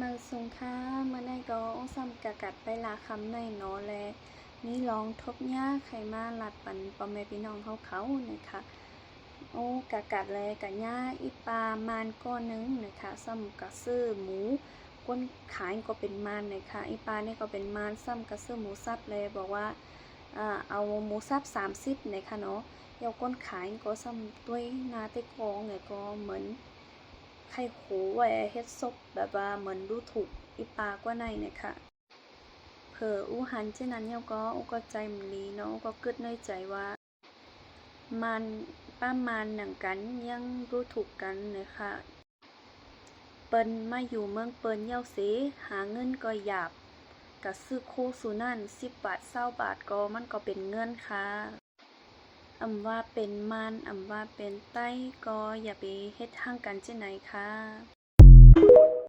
มาสุงค่าเมื่อในก็องซ้ำกะกัดไปลาคำในเนาะแลนี่ลองทบยาไขมาหลัดปันปอแม่พี่น้องเขาเขานะคะโอ้กะกัดเลยกะย่าอีปลามานก้อนหนึงนะคะซ้ำกะซื้อหมูก้นขายก็เป็นมานนะคะอีปลานี่ก็เป็นมานซ้ำกะซื้อหมูสับเลยบอกว่าเอาหมูสับสามสิบนะคะเนาะเยาก้นขายก็ซ้ำด้วยนาเตกองเนี่ยก็เหมือน ไข่โขไว้เฮ็ดซบแบบว่าเหมือนดูถูกอีปากว่าในเนี่ยค่ะเผออู้หันเช่นนั้นเนี่ยก็อู้ก็ใจมันลีเนาะอู้ก็กึดในใจว่า มันป้ามานหนังกันยังรู้ถูกกันเนี่ยค่ะเปิ้นมาอยู่เมืองเปิ้นเย้าเสหาเงินก็หยาบกะซื้อโคสุนั่นสิบบาทเศร้าบาทก็มันก็เป็นเงินค่ะ อำว่าเป็นมันอำว่าเป็นไต้ก็อย่าไปเฮ็ดทางกันเช่นไหนค่ะ